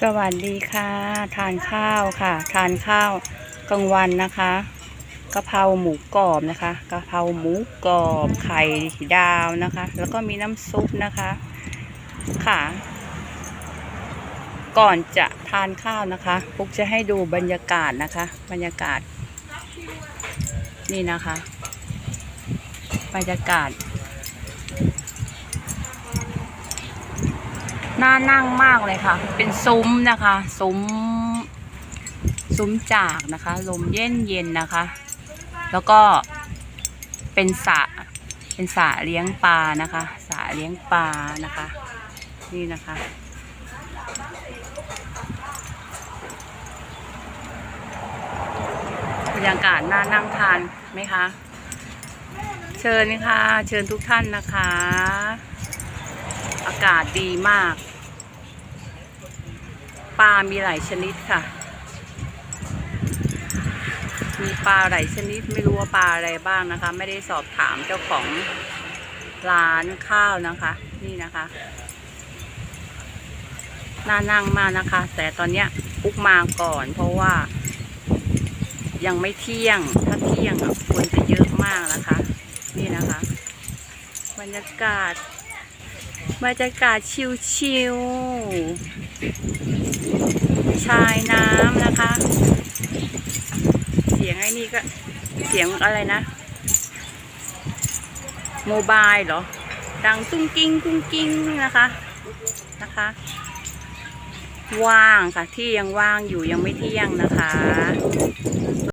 สวัสดีค่ะ ทานข้าวค่ะ ทานข้าวกลางวันนะคะกะเพราหมูกรอบนะคะกะเพราหมูกรอบไข่ดาวนะคะ แล้วก็มีน้ำซุปนะคะค่ะ ก่อนจะทานข้าวนะคะปุ๊กจะให้ดูบรรยากาศนะคะ บรรยากาศ นี่นะคะ บรรยากาศ น่านั่งมากเลยค่ะ เป็นซุ้มนะคะ ซุ้ม ซุ้มจากนะคะ ลมเย็นเย็นๆนะคะ แล้วก็เป็นสระเป็นสระเลี้ยงปลานะคะสระเลี้ยงปลานะคะ นี่นะคะ บรรยากาศน่านั่งทานไหมคะ เชิญค่ะ เชิญทุกท่านนะคะ อากาศดีมาก ปลา มีหลายชนิดค่ะ มีปลาหลายชนิดไม่รู้ว่าปลาอะไรบ้างนะคะ ไม่ได้สอบถามเจ้าของร้านข้าวนะคะ นี่นะคะน่านั่งมากนะคะ แต่ตอนเนี้ยปุ๊กมาก่อน เพราะว่า ยังไม่เที่ยง ถ้าเที่ยงอะคนจะเยอะมากนะคะ นี่นะคะ บรรยากาศ บรรยากาศชิวๆ ชายน้ำนะคะ เสียงไอ้นี่ก็ เสียงอะไรนะ โมบายเหรอ ดังตุ้งกิ้งตุ้งกิ้งนะคะ นะคะ ว่างค่ะ ที่ยังว่างอยู่ยังไม่เที่ยงนะคะ